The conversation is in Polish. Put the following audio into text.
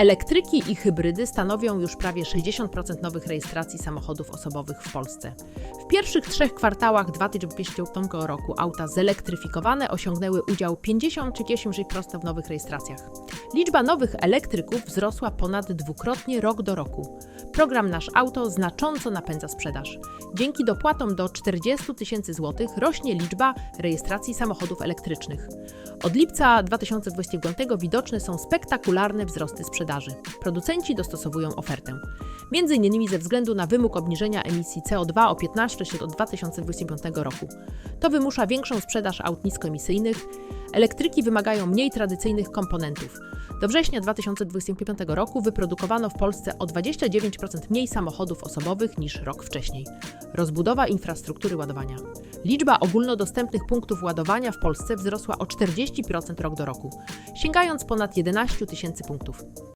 Elektryki i hybrydy stanowią już prawie 60% nowych rejestracji samochodów osobowych w Polsce. W pierwszych trzech kwartałach 2025 roku auta zelektryfikowane osiągnęły udział 50-36% w nowych rejestracjach. Liczba nowych elektryków wzrosła ponad dwukrotnie rok do roku. Program Nasz Auto znacząco napędza sprzedaż. Dzięki dopłatom do 40 tysięcy złotych rośnie liczba rejestracji samochodów elektrycznych. Od lipca 2025 widoczne są spektakularne wzrosty sprzedaży. Producenci dostosowują ofertę. Między innymi ze względu na wymóg obniżenia emisji CO2 o 15% od 2025 roku. To wymusza większą sprzedaż aut niskoemisyjnych. Elektryki wymagają mniej tradycyjnych komponentów. Do września 2025 roku wyprodukowano w Polsce o 29% mniej samochodów osobowych niż rok wcześniej. Rozbudowa infrastruktury ładowania. Liczba ogólnodostępnych punktów ładowania w Polsce wzrosła o 40% rok do roku, sięgając ponad 11 tysięcy punktów.